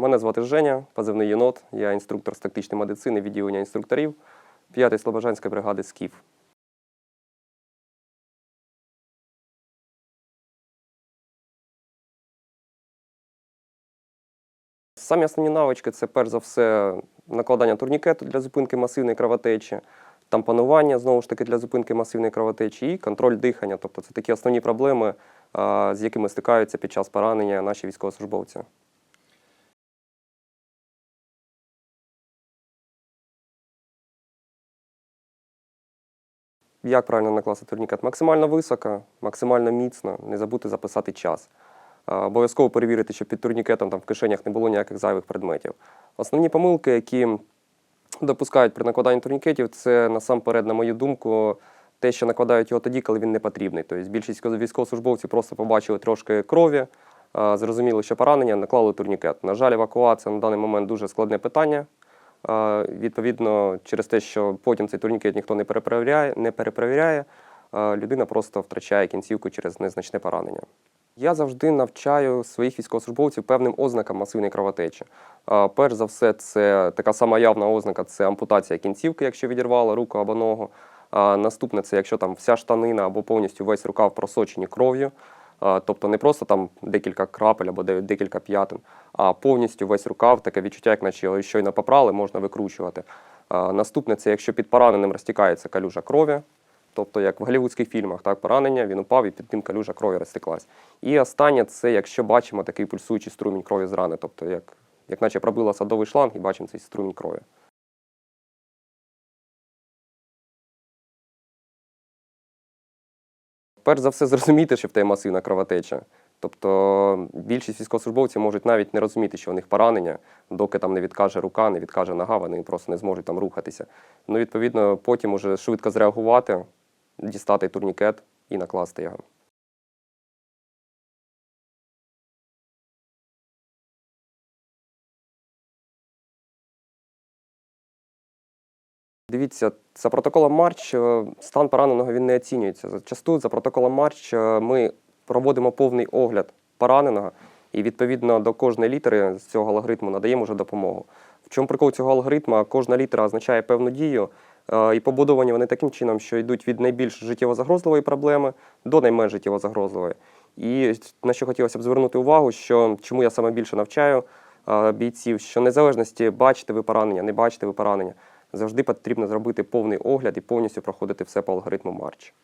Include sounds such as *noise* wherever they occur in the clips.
Мене звати Женя, позивний єнот. Я інструктор з тактичної медицини відділення інструкторів 5-ї Слобожанської бригади СКІФ. Самі основні навички це перш за все накладання турнікету для зупинки масивної кровотечі, тампонування знову ж таки для зупинки масивної кровотечі і контроль дихання. Тобто це такі основні проблеми, з якими стикаються під час поранення наші військовослужбовці. Як правильно накласти турнікет? Максимально високо, максимально міцно, не забути записати час. Обов'язково перевірити, щоб під турнікетом там в кишенях не було ніяких зайвих предметів. Основні помилки, які допускають при накладанні турнікетів, це насамперед, на мою думку, те, що накладають його тоді, коли він не потрібний. Тобто більшість військовослужбовців просто побачили трошки крові, зрозуміли, що поранення, наклали турнікет. На жаль, евакуація на даний момент дуже складне питання. Відповідно, через те, що потім цей турнікет ніхто не перепровіряє, не перепровіряє, людина просто втрачає кінцівку через незначне поранення. Я завжди навчаю своїх військовослужбовців певним ознакам масивної кровотечі. Перш за все, це така сама явна ознака це ампутація кінцівки, якщо відірвала руку або ногу. Наступне це якщо там вся штанина або повністю весь рукав просочені кров'ю. Тобто не просто там декілька крапель або декілька п'ятин, а повністю весь рукав, таке відчуття, як наче його щойно попрали, можна викручувати. Наступне це якщо під пораненим розтікається калюжа крові, тобто як в голівудських фільмах, так, поранення, він упав і під тим калюжа крові розтеклась. І останнє це якщо бачимо такий пульсуючий струмінь крові з рани, тобто як, як наче пробила садовий шланг і бачимо цей струмінь крові. Перш за все, зрозуміти, що в тебе масивна кровотеча. Тобто більшість військовослужбовців можуть навіть не розуміти, що у них поранення, доки там не відкаже рука, не відкаже нога, вони просто не зможуть там рухатися. Ну, відповідно, потім уже швидко зреагувати, дістати турнікет і накласти його. Дивіться, за протоколом Марч е, стан пораненого він не оцінюється. Зачасту за протоколом Марч е, ми проводимо повний огляд пораненого і відповідно до кожної літери з цього алгоритму надаємо вже допомогу. В чому прикол цього алгоритму? Кожна літера означає певну дію, е, і побудовані вони таким чином, що йдуть від найбільш життєво загрозливої проблеми до найменш життєво загрозливої. І на що хотілося б звернути увагу, що чому я саме більше навчаю бійців, що незалежності бачите ви поранення, не бачите ви поранення, завжди потрібно зробити повний огляд і повністю проходити все по алгоритму Марч.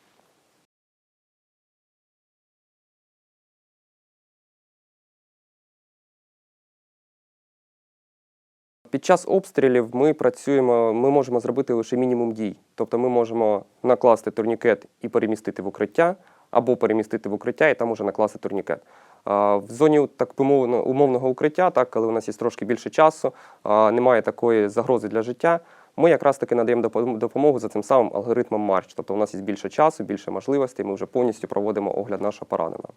Під час обстрілів ми працюємо, ми можемо зробити лише мінімум дій. Тобто ми можемо накласти турнікет і перемістити в укриття, або перемістити в укриття і там уже накласти турнікет. В зоні так умовного укриття, так, коли у нас є трошки більше часу, немає такої загрози для життя, ми якраз таки надаємо допомогу за цим самим алгоритмом Марч. Тобто у нас є більше часу, більше можливостей, ми вже повністю проводимо огляд нашого пораненого.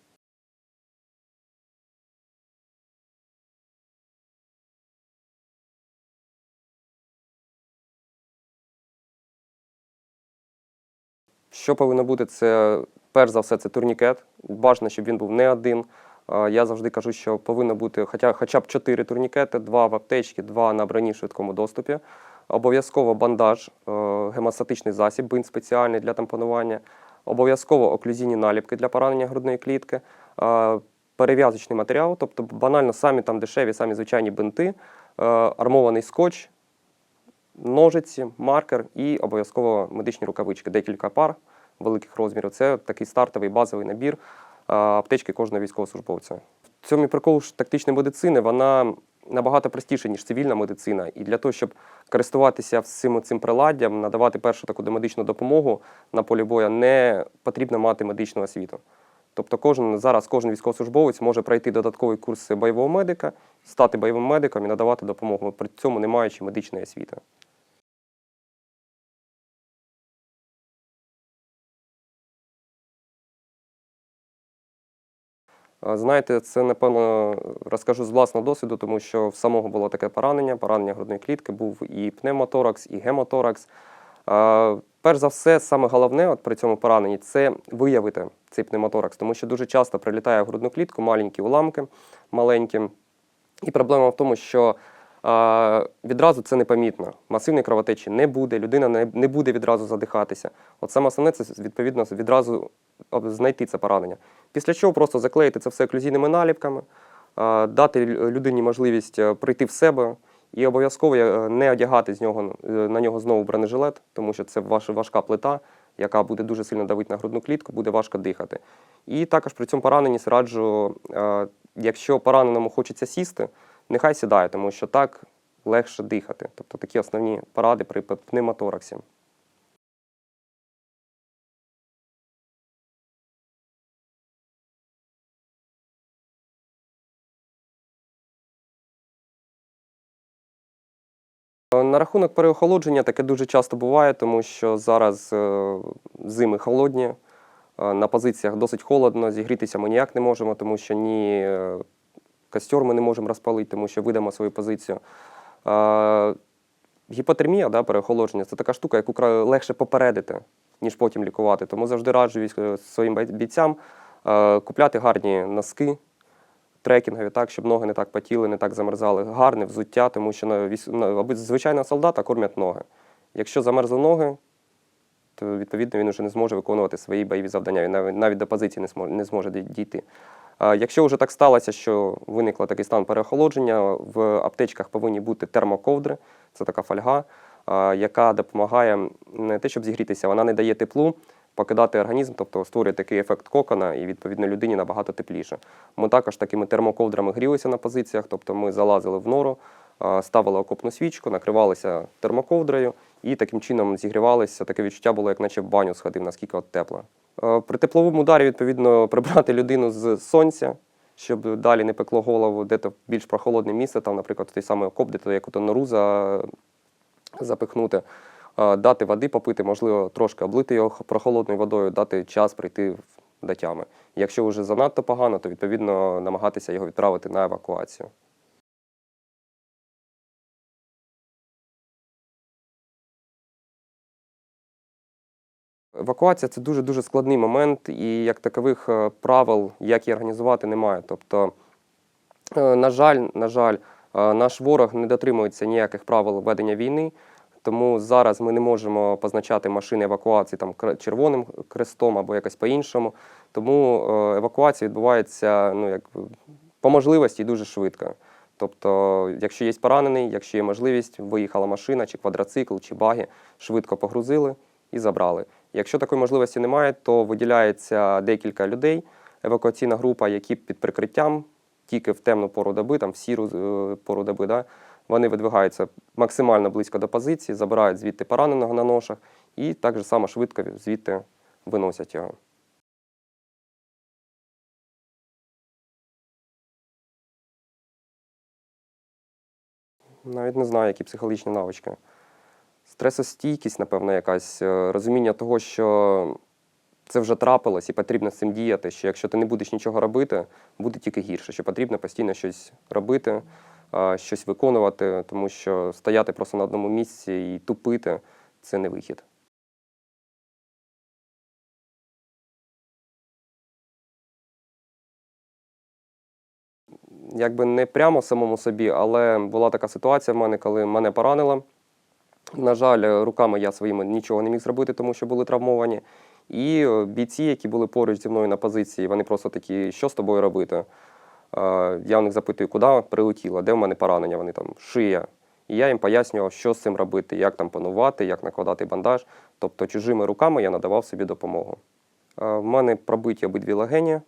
Що повинно бути, це перш за все це турнікет. Бажано, щоб він був не один. Я завжди кажу, що повинно бути хоча, хоча б 4 турнікети, два в аптечці, два на броні швидкому доступі. Обов'язково бандаж, е, гемостатичний засіб, бинт спеціальний для тампонування. Обов'язково оклюзійні наліпки для поранення грудної клітки, е, перев'язочний матеріал, тобто банально самі там дешеві, самі звичайні бинти, е, армований скотч, ножиці, маркер і обов'язково медичні рукавички, декілька пар великих розмірів. Це такий стартовий базовий набір аптечки кожного військовослужбовця. В цьому прикол тактичної медицини вона набагато простіше, ніж цивільна медицина. І для того, щоб користуватися всім цим приладдям, надавати першу таку домедичну допомогу на полі бою, не потрібно мати медичну освіту. Тобто кожен зараз кожен військовослужбовець може пройти додатковий курс бойового медика, стати бойовим медиком і надавати допомогу, при цьому не маючи медичної освіти. Знаєте, це напевно розкажу з власного досвіду, тому що в самого було таке поранення, поранення грудної клітки, був і пневмоторакс, і гемоторакс. Перш за все, саме головне от при цьому пораненні це виявити цей пневмоторакс, тому що дуже часто прилітає в грудну клітку маленькі уламки, маленькі, І проблема в тому, що відразу це непомітно. Масивної кровотечі не буде, людина не, буде відразу задихатися. От саме основне це відповідно відразу знайти це поранення. Після чого просто заклеїти це все оклюзійними наліпками, дати людині можливість е, прийти в себе і обов'язково е, не одягати з нього е, на нього знову бронежилет, тому що це важка плита, яка буде дуже сильно давити на грудну клітку, буде важко дихати. І також при цьому пораненні раджу, якщо пораненому хочеться сісти, нехай сідає, тому що так легше дихати. Тобто такі основні поради при пневмотораксі. Е, На рахунок переохолодження таке дуже часто буває, тому що зараз е, зими холодні, е, на позиціях досить холодно, зігрітися ми ніяк не можемо, тому що ні костер ми не можемо розпалити, тому що видамо свою позицію. Е, Гіпотермія, да, переохолодження це така штука, яку легше попередити, ніж потім лікувати. Тому завжди раджу своїм бійцям е, купляти гарні носки, трекінгові, так, щоб ноги не так потіли, не так замерзали. Гарне взуття, тому що на, звичайного солдата кормять ноги. Якщо замерзли ноги, то відповідно він вже не зможе виконувати свої бойові завдання, він навіть, навіть до позиції не зможе дійти. Якщо вже так сталося, що виникло такий стан переохолодження, в аптечках повинні бути термоковдри, це така фольга, яка допомагає не те, щоб зігрітися, вона не дає теплу, покидати організм, тобто створює такий ефект кокона, і відповідно людині набагато тепліше. Ми також такими термоковдрами грілися на позиціях, тобто ми залазили в нору, ставили окопну свічку, накривалися термоковдрою і таким чином зігрівалися. Таке відчуття було, як наче в баню сходив, наскільки от тепло. Е, При тепловому ударі, відповідно, *laughs* прибрати людину з сонця, щоб далі не пекло голову, де то більш прохолодне місце, там, наприклад, той самий окоп, де то яку-то нору за, запихнути, Е, дати води попити, можливо, трошки облити його прохолодною водою, дати час прийти в- до тями. Якщо вже занадто погано, то відповідно намагатися його відправити на евакуацію. Евакуація це дуже дуже складний момент, і як такових е, правил, як її організувати, немає. Тобто, е, на жаль, на жаль, е, наш ворог не дотримується ніяких правил ведення війни. Тому зараз ми не можемо позначати машини евакуації там червоним крестом або якось по-іншому. Тому евакуація відбувається ну, як, по можливості дуже швидко. Тобто, якщо є поранений, якщо є можливість, виїхала машина, чи квадроцикл, чи баги, швидко погрузили і забрали. Якщо такої можливості немає, то виділяється декілька людей, евакуаційна група, які під прикриттям тільки в темну пору доби, там в сіру е, пору доби, да, вони видвигаються максимально близько до позиції, забирають звідти пораненого на ношах і так же само швидко звідти виносять його. Навіть не знаю, які психологічні навички. Стресостійкість, напевно, якась, е, розуміння того, що це вже трапилось і потрібно з цим діяти, що якщо ти не будеш нічого робити, буде тільки гірше, що потрібно постійно щось робити, щось виконувати, тому що стояти просто на одному місці і тупити це не вихід. Якби не прямо самому собі, але була така ситуація в мене, коли мене поранило. На жаль, руками я своїми нічого не міг зробити, тому що були травмовані. І е, бійці, які були поруч зі мною на позиції, вони просто такі, що з тобою робити? Е, Я у них запитую, куди прилетіло, де в мене поранення, вони там шия. І я їм пояснював, що з цим робити, як там панувати, як накладати бандаж. Тобто чужими руками я надавав собі допомогу. Е, В мене пробиті обидві легені, е,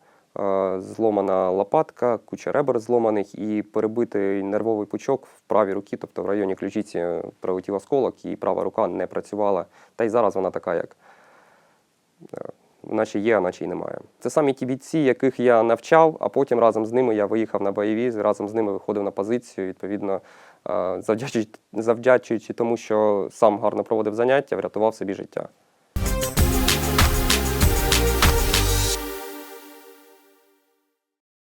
зломана лопатка, куча ребер зломаних і перебитий нервовий пучок в правій руці, тобто в районі ключиці прилетів осколок, і права рука не працювала. Та й зараз вона така, як е, наче є, а наче й немає. Це самі ті бійці, яких я навчав, а потім разом з ними я виїхав на бойові, разом з ними виходив на позицію. Відповідно, е, завдячуючи, завдячуючи тому, що сам гарно проводив заняття, врятував собі життя.